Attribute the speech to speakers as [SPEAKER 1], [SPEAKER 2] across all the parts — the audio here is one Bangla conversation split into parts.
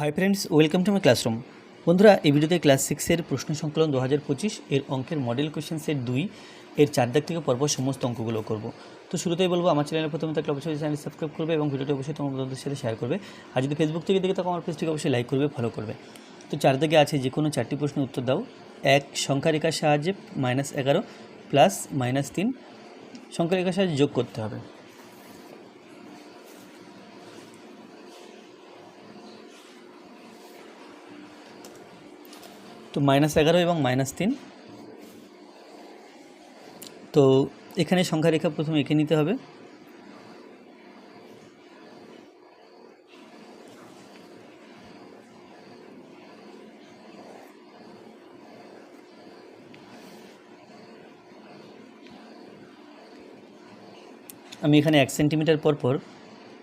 [SPEAKER 1] high friends welcome to my classroom বন্ধুরা এই ভিডিওতে ক্লাস সিক্সের প্রশ্ন সংকলন দু এর অঙ্কের মডেল কোয়েশ্চেন সেট দুই এর চার দাগ থেকে পরপর সমস্ত অঙ্কগুলো করব তো শুরুতেই বলবো আমার চ্যানেলে প্রথমে থাকলে অবশ্যই চ্যানেল সাবস্ক্রাইব করবে এবং ভিডিওটি অবশ্যই তোমার বন্ধুদের সাথে শেয়ার করবে আর যদি ফেসবুক থেকে দেখে তখন আমার পেজটিকে অবশ্যই লাইক করবে ফলো করবে তো চার দাগে আছে যে কোনো চারটি প্রশ্নের উত্তর দাও এক সংখ্যা রেখার সাহায্যে মাইনাস এগারো প্লাস মাইনাস তিন সংখ্যা রেখার সাহায্যে যোগ করতে হবে তো মাইনাস এগারো এবং মাইনাস তিন তো এখানে সংখ্যা প্রথমে এঁকে নিতে হবে আমি এখানে এক সেন্টিমিটার পর পর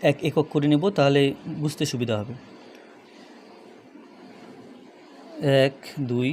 [SPEAKER 1] এক একক করে নেব তাহলে বুঝতে সুবিধা হবে এক দুই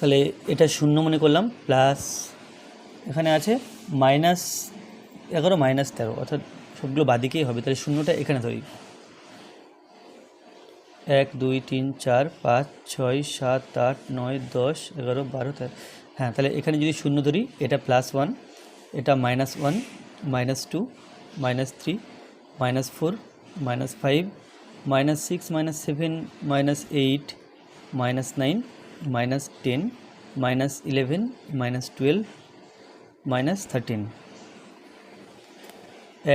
[SPEAKER 1] তাহলে এটা শূন্য মনে করলাম প্লাস এখানে আছে মাইনাস এগারো মাইনাস তেরো অর্থাৎ সবগুলো বাদিকেই হবে তাহলে শূন্যটা এখানে ধরি এক দুই তিন চার পাঁচ ছয় সাত আট নয় দশ এগারো বারো তেরো হ্যাঁ তাহলে এখানে যদি শূন্য ধরি এটা প্লাস ওয়ান এটা minus one minus two minus three minus four minus five minus six minus seven minus eight minus nine minus ten minus eleven minus twelve minus thirteen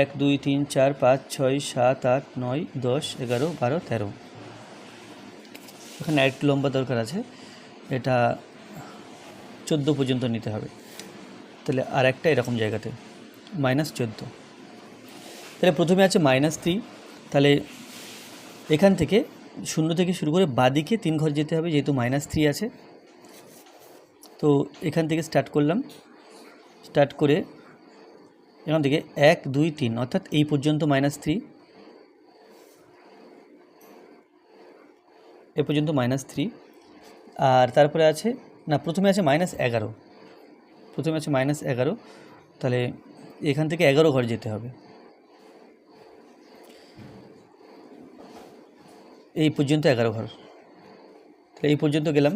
[SPEAKER 1] এক দুই তিন চার পাঁচ ছয় সাত আট নয় দশ এগারো বারো তেরো এখানে একটু লম্বা দরকার আছে এটা চোদ্দো পর্যন্ত নিতে হবে তাহলে আর একটা এরকম জায়গাতে মাইনাস চোদ্দো তাহলে প্রথমে আছে মাইনাস থ্রি তাহলে এখান থেকে শূন্য থেকে শুরু করে বাদিকে তিন ঘর যেতে হবে যেহেতু মাইনাস থ্রি আছে তো এখান থেকে স্টার্ট করলাম স্টার্ট করে এখান থেকে এক দুই তিন অর্থাৎ এই পর্যন্ত মাইনাস থ্রি এ পর্যন্ত মাইনাস থ্রি আর তারপরে আছে না প্রথমে আছে মাইনাস এগারো প্রথমে আছে মাইনাস এগারো তাহলে এখান থেকে এগারো ঘর যেতে হবে এই পর্যন্ত এগারো ঘর তাহলে এই পর্যন্ত গেলাম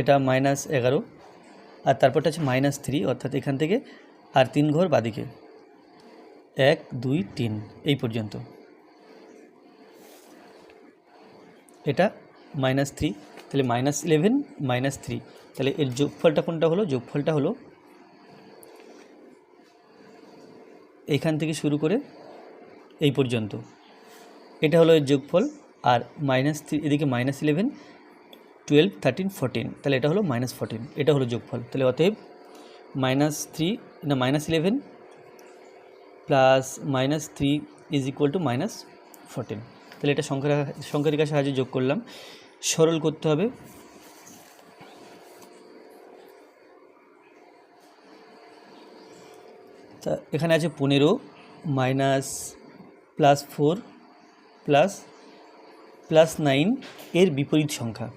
[SPEAKER 1] এটা মাইনাস এগারো আর তারপরটা হচ্ছে মাইনাস থ্রি অর্থাৎ এখান থেকে আর তিন ঘর বাদিকে এক দুই তিন এই পর্যন্ত এটা মাইনাস থ্রি তাহলে মাইনাস ইলেভেন মাইনাস থ্রি তাহলে এর যোগফলটা কোনটা হলো যোগফলটা হলো এখান থেকে শুরু করে এই পর্যন্ত এটা হলো এর যোগফল আর মাইনাস থ্রি এদিকে minus eleven twelve thirteen fourteen তাহলে এটা হলো মাইনাস ফোরটিন এটা হলো যোগফল তাহলে অতএব মাইনাস থ্রি না minus eleven plus minus three is equal to minus fourteen তাহলে এটা সংখ্যা সংখ্যারিকার সাহায্যে যোগ করলাম সরল করতে হবে তা এখানে আছে পনেরো minus plus four plus plus nine এর বিপরীত সংখ্যা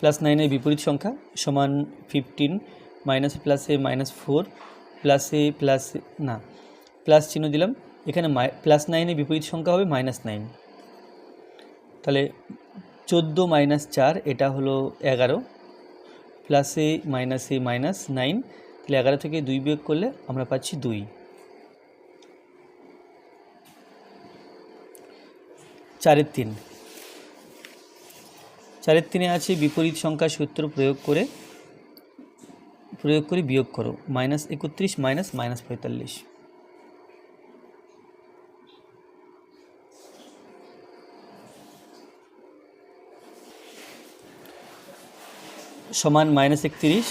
[SPEAKER 1] প্লাস নাইনের বিপরীত সংখ্যা সমান ফিফটিন মাইনাস প্লাসে মাইনাস ফোর প্লাসে প্লাস না প্লাস চিহ্ন দিলাম এখানে প্লাস নাইনের বিপরীত সংখ্যা হবে মাইনাস নাইন তাহলে চোদ্দো মাইনাস চার এটা হলো এগারো প্লাসে মাইনাসে মাইনাস নাইন তাহলে এগারো থেকে দুই বিয়োগ করলে আমরা পাচ্ছি দুই চারের তিন চারের তিনে আছে বিপরীত সংখ্যা সূত্র প্রয়োগ করে প্রয়োগ করে বিয়োগ করো মাইনাস একত্রিশ মাইনাস মাইনাস পঁয়তাল্লিশ সমান মাইনাস একত্রিশ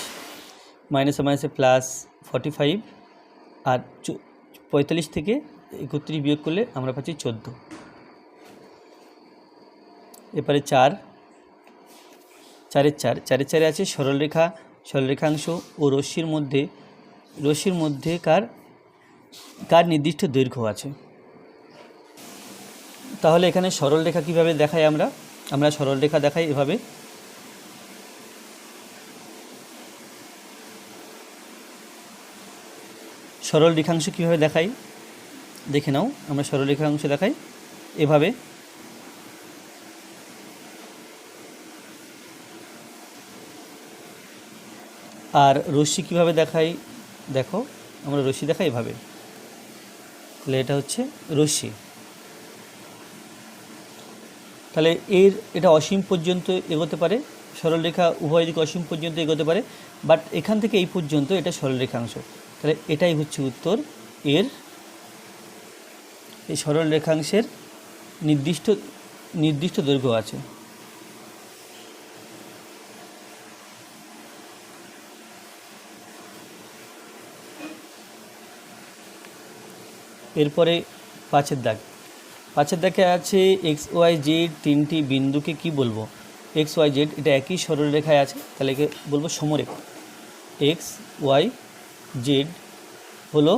[SPEAKER 1] মাইনাস মাইনাসে প্লাস ফর্টি ফাইভ আর পঁয়তাল্লিশ থেকে একত্রিশ বিয়োগ করলে আমরা পাচ্ছি চোদ্দো এরপরে চার চারের চার চারে চারে আছে সরলরেখা সরলরেখাংশ ও রশ্মির মধ্যে রশ্মির মধ্যে কার কার নির্দিষ্ট দৈর্ঘ্য আছে তাহলে এখানে সরলরেখা কীভাবে দেখাই আমরা আমরা সরলরেখা দেখাই এভাবে সরল রেখাংশ কীভাবে দেখাই দেখে নাও আমরা সরল রেখাংশ দেখাই এভাবে আর রশ্মি কিভাবে দেখাই দেখো আমরা রশ্মি দেখাই এভাবে তাহলে এটা হচ্ছে রশ্মি তাহলে এর এটা অসীম পর্যন্ত এগোতে পারে সরলরেখা উভয় দিকে অসীম পর্যন্ত এগোতে পারে বাট এখান থেকে এই পর্যন্ত এটা সরলরেখাংশ তাহলে এটাই হচ্ছে উত্তর এর এই সরলরেখাংশের নির্দিষ্ট নির্দিষ্ট দৈর্ঘ্য আছে এরপরে পাঁচের দাগ পাঁচের দাগে আছে এক্স ওয়াই জেড তিনটি বিন্দুকে কি বলবো এক্স ওয়াই জেড এটা একই সরলরেখায় আছে তাহলে একে বলবো সমরেখ এক্স ওয়াই জেড হলো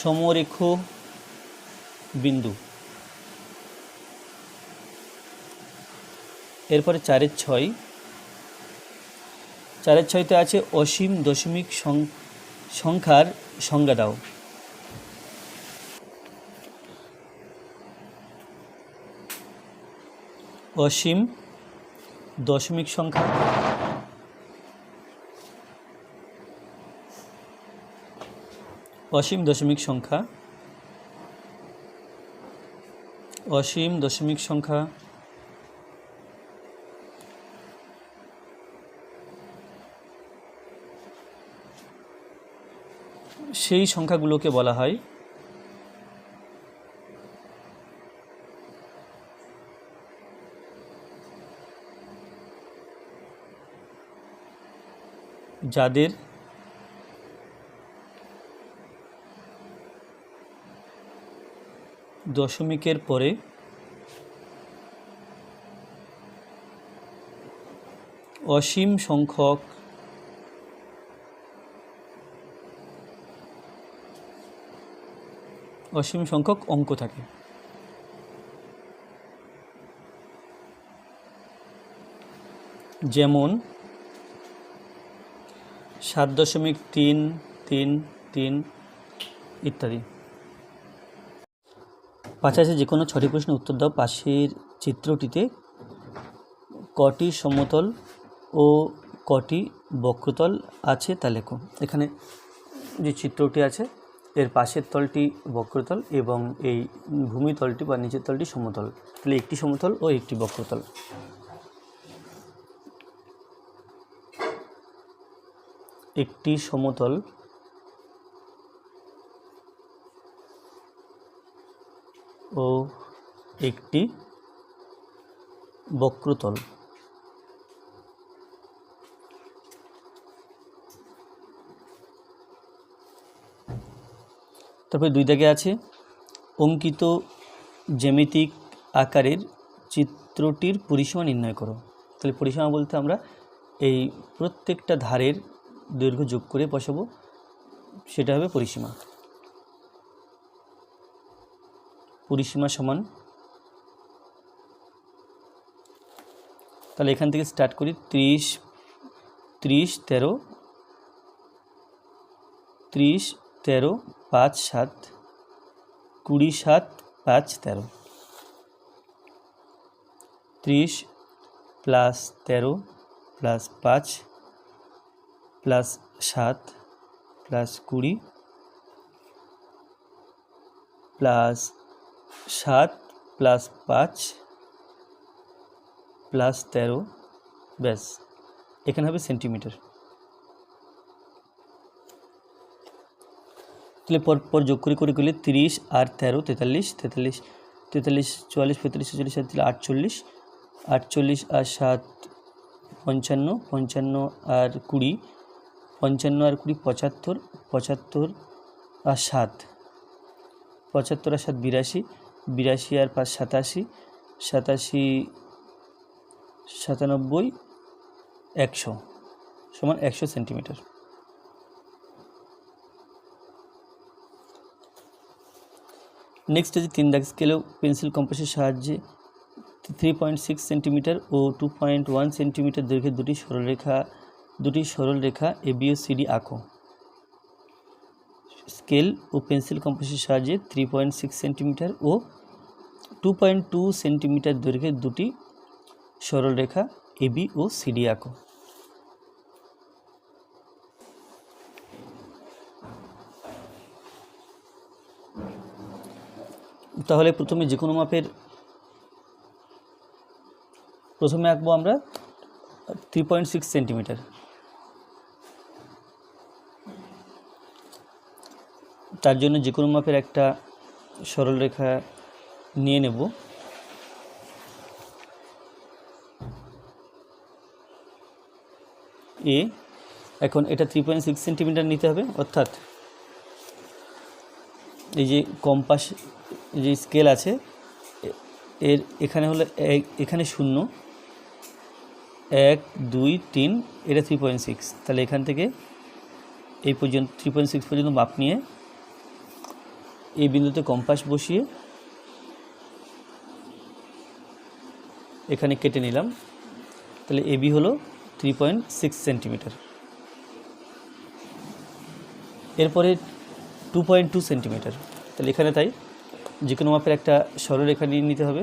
[SPEAKER 1] সমরেখ বিন্দু এরপরে চারের ছয় চারের ছয়তে আছে অসীম দশমিক সংখ্যার সংজ্ঞা দাও অসীম দশমিক সংখ্যা অসীম দশমিক সংখ্যা অসীম দশমিক সংখ্যা সেই সংখ্যাগুলোকে বলা হয় যাদের দশমিকের পরে অসীম সংখ্যক অসীম সংখ্যক অঙ্ক থাকে যেমন সাত দশমিক তিন তিন তিন ইত্যাদি পাশাপাশি যে কোনো ছটি প্রশ্নের উত্তর দাও পাশের চিত্রটিতে কটি সমতল ও কটি বক্রতল আছে তা লেখো এখানে যে চিত্রটি আছে এর পাশের তলটি বক্রতল এবং এই ভূমিতলটি বা নিচের তলটি সমতল তাহলে একটি সমতল ও একটি বক্রতল একটি সমতল ও একটি বক্রতল তারপরে দুই দাগে আছে অঙ্কিত জ্যামিতিক আকারের চিত্রটির পরিসীমা নির্ণয় করো তাহলে পরিসীমা বলতে আমরা এই প্রত্যেকটা ধারের দৈর্ঘ্য যোগ করে বসাব সেটা হবে পরিসীমা পরিসীমা সমান তাহলে এখান থেকে স্টার্ট করি ত্রিশ ত্রিশ তেরো ত্রিশ তেরো 5 7 20 7 5 13 30 + 13 + 5 + 7 + 20 + 7 + 5 + 13 बस এখান হবে সেন্টিমিটার তাহলে পর পর যোগ করে করে গেলে তিরিশ আর তেরো তেতাল্লিশ তেতাল্লিশ তেতাল্লিশ চুয়াল্লিশ পঁয়তাল্লিশ ছেচল্লিশ সাতচল্লিশ আটচল্লিশ আটচল্লিশ আর সাত পঞ্চান্ন পঞ্চান্ন আর কুড়ি পঞ্চান্ন আর কুড়ি পঁচাত্তর পঁচাত্তর আর সাত পঁচাত্তর আর সাত বিরাশি বিরাশি আর পাঁচ সাতাশি সাতাশি সাতানব্বই একশো সমান একশো সেন্টিমিটার নেক্সট হচ্ছে তিন দাগ স্কেলেও পেন্সিল কম্পাসের সাহায্যে থ্রি পয়েন্ট সিক্স সেন্টিমিটার ও টু পয়েন্ট ওয়ান সেন্টিমিটার দৈর্ঘ্যের দুটি সরলরেখা দুটি সরলরেখা এ এবিও সিডি আঁকো স্কেল ও পেন্সিল কম্পাসের সাহায্যে থ্রি পয়েন্ট সিক্স সেন্টিমিটার ও টু পয়েন্ট টু সেন্টিমিটার দৈর্ঘ্যের দুটি সরলরেখা এবি ও সিডি আঁকো তাহলে প্রথমে যে কোনো মাপের প্রথমে আঁকবো আমরা থ্রি পয়েন্ট সিক্স সেন্টিমিটার তার জন্য যে কোনো মাপের একটা সরলরেখা নিয়ে নেব এ এখন এটা থ্রি পয়েন্ট সিক্স সেন্টিমিটার নিতে হবে অর্থাৎ এই যে কম্পাস যে স্কেল আছে এর এখানে হলো এখানে শূন্য এক দুই তিন এটা থ্রি পয়েন্ট সিক্স তাহলে এখান থেকে এই পর্যন্ত থ্রি পয়েন্ট সিক্স পর্যন্ত মাপ নিয়ে এই বিন্দুতে কম্পাস বসিয়ে এখানে কেটে নিলাম তাহলে এবি হলো থ্রি পয়েন্ট সিক্স সেন্টিমিটার এরপরে টু পয়েন্ট টু সেন্টিমিটার তাহলে এখানে তাই যে কোনো মাপের একটা সরলরেখা নিয়ে নিতে হবে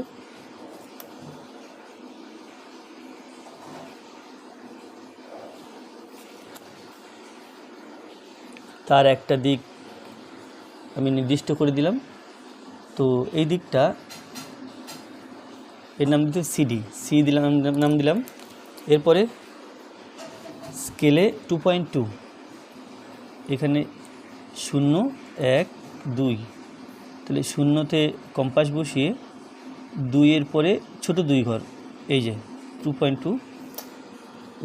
[SPEAKER 1] তার একটা দিক আমি নির্দিষ্ট করে দিলাম তো এই দিকটা এর নাম দিতে সিডি সি দিলাম নাম দিলাম এরপরে স্কেলে টু পয়েন্ট টু এখানে শূন্য এক দুই তাহলে শূন্যতে কম্পাস বসিয়ে দুইয়ের পরে ছোট দুই ঘর এই যে টু পয়েন্ট টু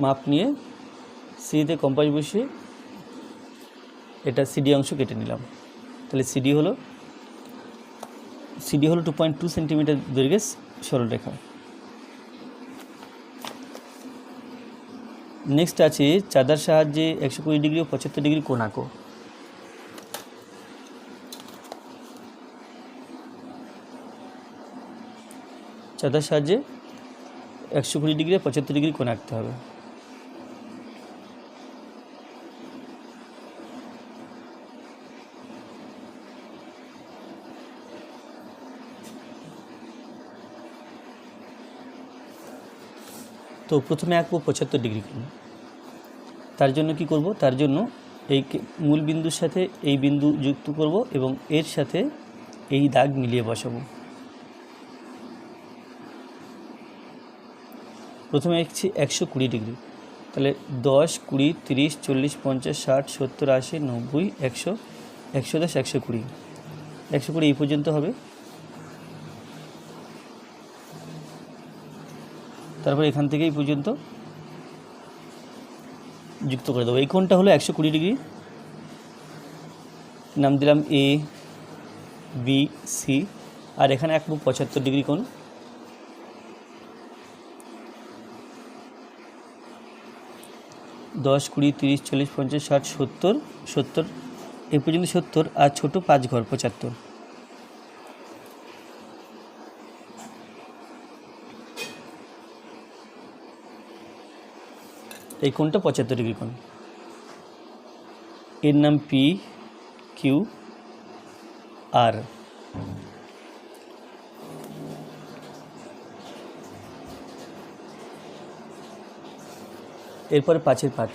[SPEAKER 1] মাপ নিয়ে সিডিতে কম্পাস বসিয়ে এটা সিডি অংশ কেটে নিলাম তাহলে সিডি হলো সিডি হলো টু পয়েন্ট টু সেন্টিমিটার দৈর্ঘ্যের সরলরেখা নেক্সট আছে চাঁদার সাহায্যে একশো কুড়ি ডিগ্রি ও পঁচাত্তর ডিগ্রি কোনাকো চাঁদার সাহায্যে একশো কুড়ি ডিগ্রি পঁচাত্তর ডিগ্রি কোণ আঁকতে হবে তো প্রথমে আঁকবো পঁচাত্তর ডিগ্রি কোণ তার জন্য কি করব তার জন্য এই মূল বিন্দুর সাথে এই বিন্দু যুক্ত করব এবং এর সাথে এই দাগ মিলিয়ে বসাবো প্রথমে আসছি একশো কুড়ি ডিগ্রি তাহলে দশ কুড়ি তিরিশ চল্লিশ পঞ্চাশ ষাট সত্তর আশি নব্বই একশো একশো দশ একশো কুড়ি একশো কুড়ি এই পর্যন্ত হবে তারপর এখান থেকে এই পর্যন্ত যুক্ত করে দেবো এই কোণটা হলো একশো কুড়ি ডিগ্রি নাম দিলাম এ বি সি আর এখানে এক পঁচাত্তর ডিগ্রি কোণ দশ কুড়ি তিরিশ চল্লিশ পঞ্চাশ ষাট সত্তর সত্তর এ পর্যন্ত সত্তর আর ছোট পাঁচ ঘর পঁচাত্তর এই কোনটা পঁচাত্তর ডিগ্রি কোন এর নাম পি কিউ আর এরপরে পাঁচের পাঁচ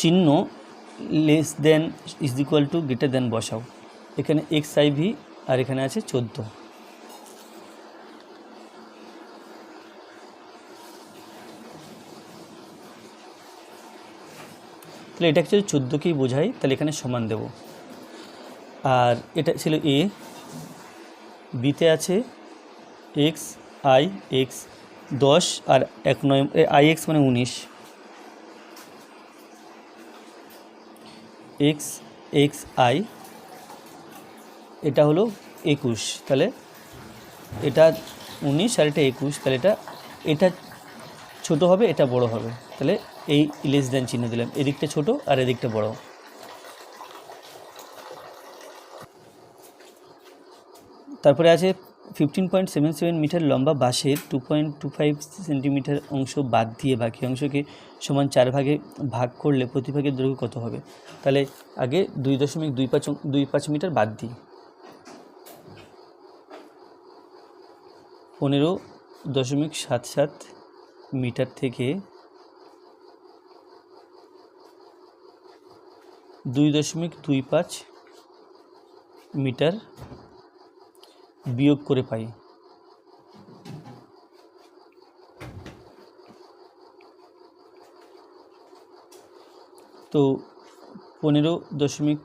[SPEAKER 1] চিহ্ন less than is equal to greater than বসাও এখানে এক্স আইভি আর এখানে আছে চোদ্দো তাহলে এটা যদি চোদ্দোকেই বোঝাই তাহলে এখানে সমান দেব আর এটা ছিল এ বিতে আছে এক্স আই এক্স দশ আর এক নয় আই এক্স মানে উনিশ এক্স এক্স আই এটা হলো একুশ তাহলে এটা উনিশ আর এটা একুশ তাহলে এটা এটা ছোটো হবে এটা বড় হবে তাহলে এই লেস দেন চিহ্ন দিলাম এদিকটা ছোট আর এদিকটা বড় তারপরে আছে fifteen point seven seven metre লম্বা বাঁশের two point two five centimetre অংশ বাদ দিয়ে বাকি অংশকে সমান চার ভাগে ভাগ করলে প্রতি ভাগের দৈর্ঘ্য কত হবে তাহলে আগে দুই দশমিক দুই পাঁচ দুই পাঁচ মিটার বাদ দিই পনেরো দশমিক সাত সাত মিটার থেকে দুই দশমিক দুই পাঁচ মিটার বিয়োগ করে পাই তো পনেরো দশমিক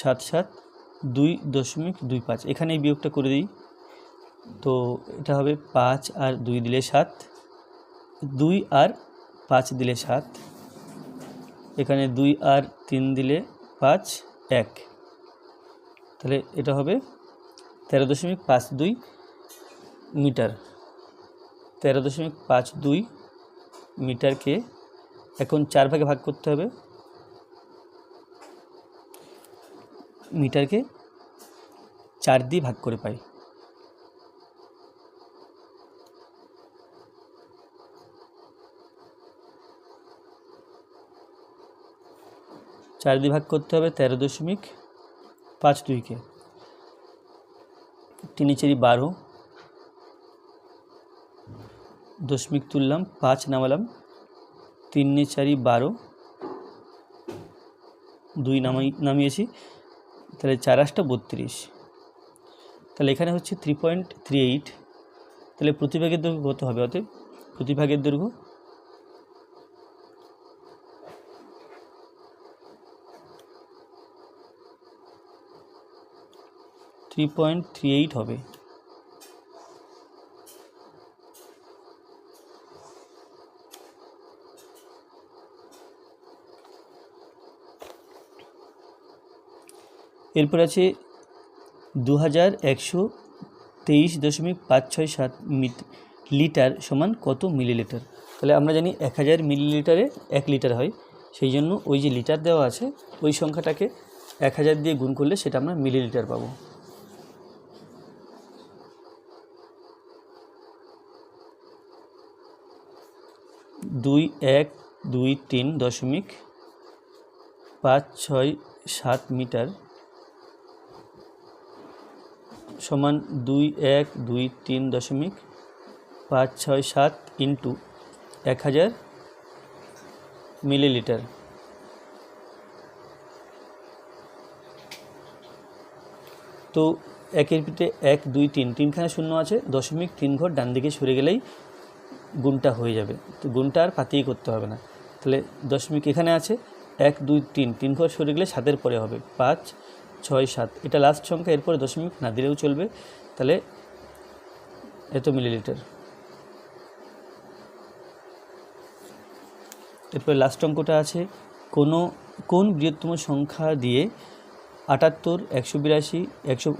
[SPEAKER 1] সাত সাত দুই দশমিক দুই পাঁচ এখানে বিয়োগটা করে দিই তো এটা হবে পাঁচ আর দুই দিলে সাত দুই আর পাঁচ দিলে সাত এখানে দুই আর তিন দিলে পাঁচ এক তাহলে এটা হবে তেরো দশমিক পাঁচ দুই মিটার তেরো দশমিক পাঁচ দুই মিটারকে এখন চার ভাগে ভাগ করতে হবে মিটারকে চার দিয়ে ভাগ করে পাই চার দিয়ে ভাগ করতে হবে তেরো দশমিক পাঁচ দুইকে তিন চারি বারো দশমিক তুললাম পাঁচ নামালাম তিন চারি বারো দুই নামাই নামিয়েছি তাহলে চার আসটা বত্রিশ তাহলে এখানে হচ্ছে থ্রি পয়েন্ট থ্রি এইট তাহলে প্রতিভাগের দৈর্ঘ্য কত হবে অতএব প্রতিভাগের দৈর্ঘ্য থ্রি পয়েন্ট থ্রি এইট হবে এরপর আছে দু হাজার একশো তেইশ দশমিক পাঁচ ছয় সাত লিটার সমান কত মিলিলিটার তাহলে আমরা জানি এক হাজার মিলিলিটারে এক লিটার হয় সেই জন্য ওই যে লিটার দেওয়া আছে ওই সংখ্যাটাকে এক হাজার দিয়ে গুণ করলে সেটা আমরা মিলিলিটার পাবো দুই এক দুই তিন দশমিক পাঁচ ছয় সাত মিটার সমান দুই এক দুই তিন দশমিক পাঁচ ছয় সাত ইন্টু এক হাজার মিলিলিটার তো একের পিঠে এক দুই তিন তিনখানা শূন্য আছে দশমিক তিন ঘর ডান দিকে সরে গেলেই গুণটা হয়ে যাবে তো গুণটা আর পাতিই করতে হবে না তাহলে দশমিক এখানে আছে এক দুই তিন তিন ঘর সরে গেলে সাতের পরে হবে পাঁচ ছয় সাত এটা লাস্ট সংখ্যা এরপরে দশমিক না দিলেও চলবে তাহলে এত মিলিলিটার এরপরে লাস্ট অঙ্কটা আছে কোনো কোন বৃহত্তম সংখ্যা দিয়ে আটাত্তর একশো বিরাশি একশো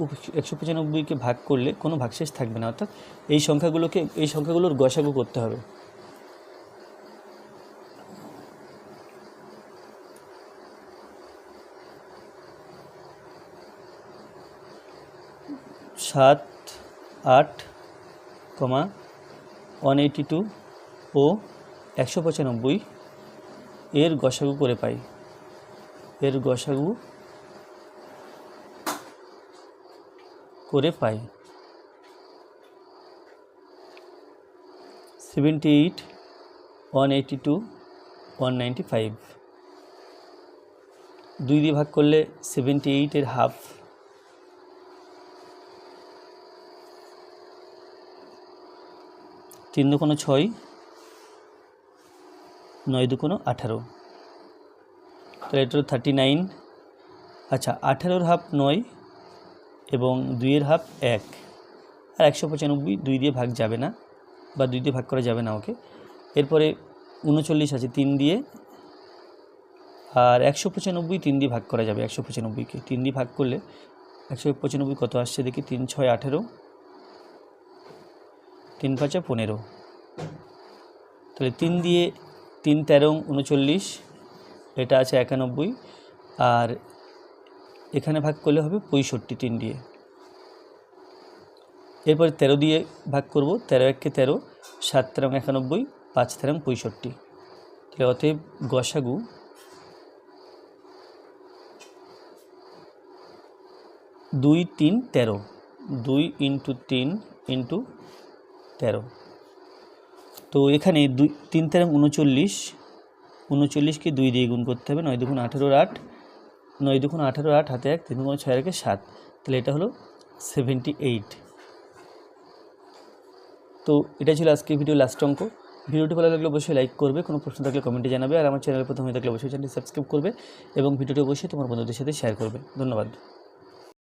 [SPEAKER 1] একশো পঁচানব্বইকে ভাগ করলে কোনো ভাগশেষ থাকবে না অর্থাৎ এই সংখ্যাগুলোকে এই সংখ্যাগুলোর গসাগু করতে হবে সাত আট কমা ওয়ান এইটি টু ও একশো পঁচানব্বই এর গসাগু করে পাই এর গসাগু করে পাই seventy eight one eighty two one ninety five দুই দিয়ে ভাগ করলে সেভেন্টি এইটের হাফ তিন দুকোনো ছয় নয় দুকোনো আঠারো তাহলে এটা থার্টি নাইন আচ্ছা আঠারোর হাফ নয় এবং দুইয়ের হাফ এক আর একশো পঁচানব্বই দুই দিয়ে ভাগ যাবে না বা দুই দিয়ে ভাগ করা যাবে না ওকে এরপরে উনচল্লিশ আছে তিন দিয়ে আর একশো পঁচানব্বই তিন দিয়ে ভাগ করা যাবে একশো পঁচানব্বইকে তিন দিয়ে ভাগ করলে একশো পঁচানব্বই কত আসছে দেখি তিন ছয় আঠেরো তিন পাঁচা পনেরো তাহলে তিন দিয়ে তিন তেরো উনচল্লিশ এটা আছে একানব্বই আর এখানে ভাগ করলে হবে পঁয়ষট্টি তিন দিয়ে এরপরে তেরো দিয়ে ভাগ করব তেরো এককে তেরো সাত তেরং একানব্বই পাঁচ তেরং পঁয়ষট্টি তাহলে অতএব গসাগু দুই তিন তেরো দুই ইন্টু তিন ইন্টু তেরো তো এখানে দুই তিন তেরো উনচল্লিশ উনচল্লিশকে দুই দিয়ে গুণ করতে হবে নয় দেখুন আঠেরোর আট নয় দুখুন আঠারো আট হাতে এক তিন ছয় একে সাত তাহলে এটা হলো সেভেন্টি এইট তো এটা ছিল আজকে ভিডিও লাস্ট অঙ্ক ভিডিওটি ভালো লাগলে অবশ্যই লাইক করবে কোনো প্রশ্ন থাকলে কমেন্টে জানাবে আর আমার চ্যানেল প্রথমে থাকলে অবশ্যই চ্যানেলটি সাবস্ক্রাইব করবে এবং ভিডিওটি অবশ্যই তোমার বন্ধুদের সাথে শেয়ার করবে ধন্যবাদ